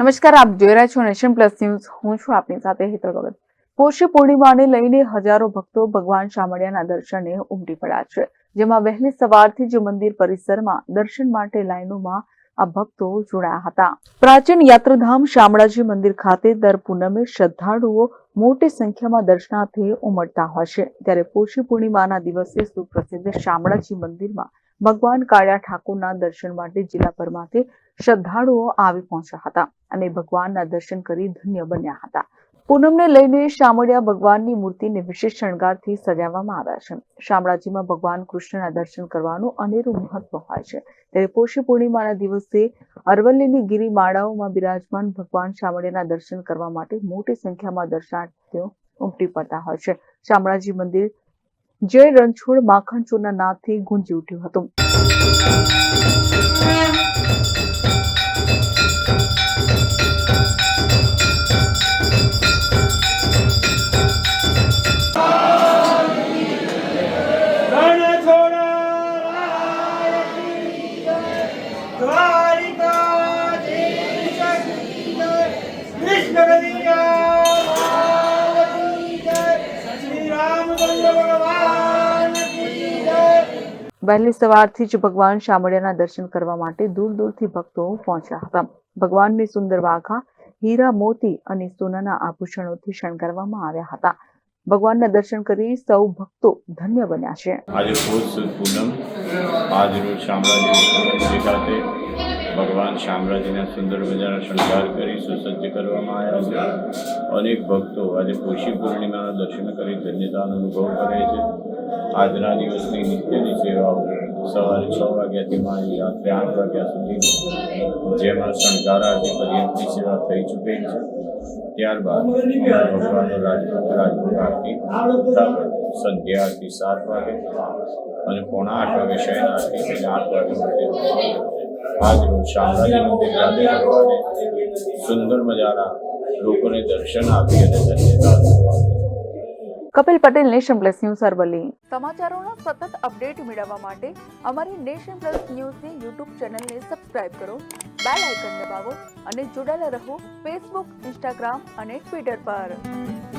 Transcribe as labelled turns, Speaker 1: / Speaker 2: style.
Speaker 1: નમસ્કાર, આપ જોઈ રહ્યા છો નેશન પ્લસ ન્યૂઝ. હું છું આપની સાથે હેતલ ભગત. પોષી પૂર્ણિમાને લઈને હજારો ભક્તો ભગવાન શામળિયાના દર્શને ઉમટી પડ્યા છે. જેમાં વહેલી સવારથી જ મંદિર પરિસરમાં દર્શન માટે લાઈનોમાં આ ભક્તો જોડાયા હતા. પ્રાચીન યાત્રાધામ શામળાજી મંદિર ખાતે દર પૂનમે શ્રદ્ધાળુઓ મોટી સંખ્યામાં દર્શનાર્થે ઉમટતા હોય છે. ત્યારે પોષી પૂર્ણિમાના દિવસે સુપ્રસિદ્ધ શામળાજી મંદિરમાં ભગવાન કાળિયા ઠાકોરના દર્શન માટે જિલ્લાભરમાંથી શ્રદ્ધાળુઓ આવી પહોંચ્યા હતા. અને ભગવાનના દર્શન કરી ધન્ય બન્યા હતા. પૂનમને લઈને શામળિયા ભગવાનની મૂર્તિને વિશેષ શણગારથી સજાવવામાં આવ્યા છે. શામળાજીમાં ભગવાન કૃષ્ણના દર્શન કરવાનું અનેરું મહત્વ હોય છે. ત્યારે પોષી પૂર્ણિમાના દિવસે અરવલ્લીની ગિરિમાળાઓમાં બિરાજમાન ભગવાન શામળિયાના દર્શન કરવા માટે મોટી સંખ્યામાં દર્શનાર્થીઓ ઉમટી પડતા હોય છે. શામળાજી મંદિર જય રણછોડ માખણ ચોરના નાદથી ગુંજી ઉઠ્યું હતું. વહેલી સવારથી જ ભગવાન શામળિયાના દર્શન કરવા માટે દૂર દૂરથી ભક્તો પહોંચ્યા હતા. ભગવાનની સુંદર વાઘા હીરા મોતી અને સોનાના આભૂષણોથી શણગારવામાં આવ્યા હતા. ભગવાનના દર્શન કરી સૌ ભક્તો ધન્ય બન્યા છે.
Speaker 2: આજે પૂનમ આજ રોજ શામળાજી ખાતે ભગવાન શામળાજીના સુંદર મજાના શણગાર કરી સુસજ્જ કરવામાં આવ્યા છે. અનેક ભક્તો આજે પોષી પૂર્ણિમાના દર્શન કરી ધન્યતાનો અનુભવ કરે છે. આજના દિવસની નિત્યની સેવાઓ સવારે છ વાગ્યાથી માંડી રાત્રે આઠ વાગ્યા સુધી જેમાં શણગાર આરતી પર્યંતની સેવા થઈ ચૂકી છે. ત્યારબાદ ભગવાનનો રાજભોગ રાજભોગ સંધ્યા આરતી સાત વાગે અને પોણા આઠ વાગે શયન આરતી આઠ વાગે મંદિર આજ રોજ શામળાજી મંદિર ખાતે ભગવાને સુંદર મજાના લોકોને દર્શન આપી અને ધન્યતા
Speaker 1: Kapil Patel nation plus news Aravalli. સમાચારોના સતત અપડેટ મેળવવા માટે અમારી નેશન પ્લસ ન્યૂઝની યુટ્યુબ ચેનલને સબસ્ક્રાઇબ કરો બેલ આઇકન દબાવો અને જોડાયેલા રહો ફેસબુક ઇન્સ્ટાગ્રામ અને ટ્વિટર પર.